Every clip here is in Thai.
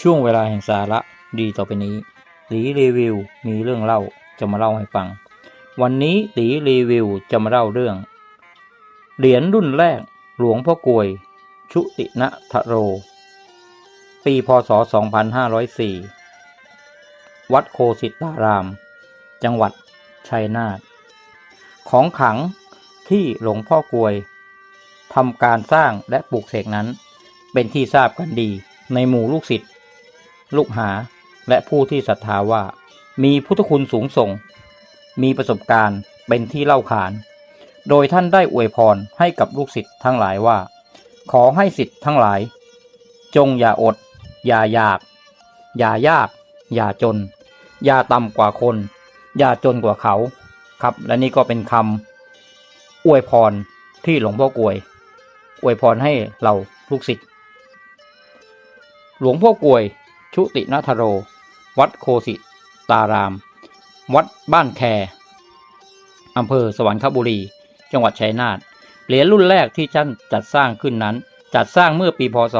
ช่วงเวลาแห่งสาระดีต่อไปนี้ตีรีวิวมีเรื่องเล่าจะมาเล่าให้ฟัง วันนี้ตีรีวิวจะมาเล่าเรื่อง เหรียญรุ่นแรกหลวงพ่อกลวย ชุตินะทะโร ปีพศ 2504 วัดโคสิตาราม จังหวัดชัยนาทของขังที่หลวงพ่อกลวยทำการสร้างและปลูกเสกนั้น เป็นที่ทราบกันดีในหมู่ลูกศิษย์ ลูกหา และผู้ที่ศรัทธาว่า มีพุทธคุณสูงส่ง มีประสบการณ์เป็นที่เล่าขาน โดยท่านได้อวยพรให้กับลูกศิษย์ทั้งหลายว่า ขอให้ศิษย์ทั้งหลาย จงอย่าอด อย่าอยาก อย่ายาก อย่าจน อย่าต่ำกว่าคน อย่าจนกว่าเขา ครับ และนี่ก็เป็นคำอวยพรที่หลวงพ่อกวย อวยพรให้เราลูกศิษย์หลวงพ่อกวย ชุตินาทโร วัดโคสิตาราม วัดบ้านแคอำเภอสวรรคบุรี จังหวัดชัยนาท เหรียญรุ่นแรกที่ท่านจัดสร้างขึ้นนั้น จัดสร้างเมื่อปีพศ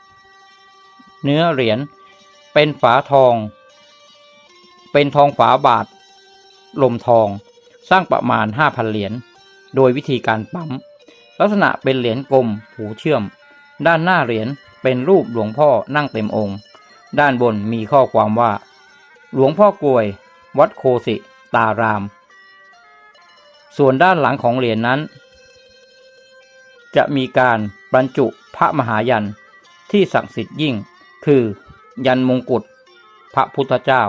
2504 เนื้อเหรียญเป็นฝาทอง เป็นทองฝาบาท ลมทอง สร้างประมาณ 5,000 เหรียญ โดยวิธีการปั๊ม ลักษณะเป็นเหรียญกลม หูเชื่อม ด้านหน้าเหรียญ เป็นรูปหลวงพ่อนั่งเต็มองค์ ด้านบนมีข้อความว่า หลวงพ่อกวย วัดโคสิตาราม ส่วนด้านหลังของเหรียญนนั้น จะมีการบรรจุพระมหายันที่ศักดิ์สิทธิ์ยิ่ง คือยันมงกุฎพระพุทธเจ้า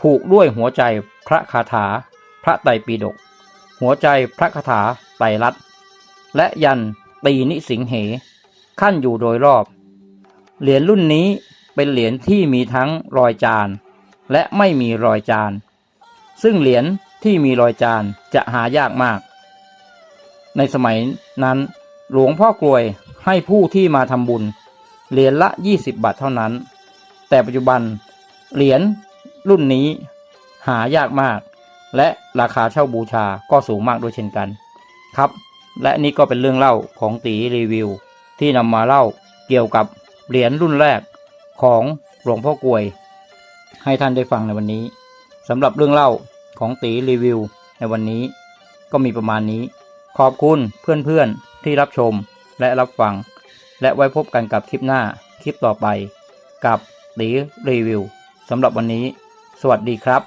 ผูกด้วยหัวใจพระคาถา พระไตรปิฎกหัวใจพระคาถาไตรลัตและยันตีนิสิงเห ขั้นอยู่โดยรอบ เหรียญรุ่นนี้เป็นเหรียญที่มีทั้งรอยจาน และไม่มีรอยจาน ซึ่งเหรียญที่มีรอยจานจะหายากมาก ในสมัยนั้น หลวงพ่อกลวยให้ผู้ที่มาทำบุญ เหรียญละ 20 บาทเท่านั้น แต่ปัจจุบันเหรียญรุ่นนี้หายากมาก และราคาเช่าบูชาก็สูงมากด้วยเช่นกัน ครับ และนี่ก็เป็นเรื่องเล่าของตีรีวิว ที่นำมาเล่าเกี่ยวกับ เหรียญรุ่นแรกของหลวงพ่อกลวย ให้ท่านได้ฟังในวันนี้สำหรับเรื่องเล่าของตีรีวิวในวันนี้ ก็มีประมาณนี้ ขอบคุณเพื่อนๆที่รับชมและรับฟัง และไว้พบกันกับคลิปหน้าคลิปต่อไป กับตีรีวิวสำหรับวันนี้ สวัสดีครับ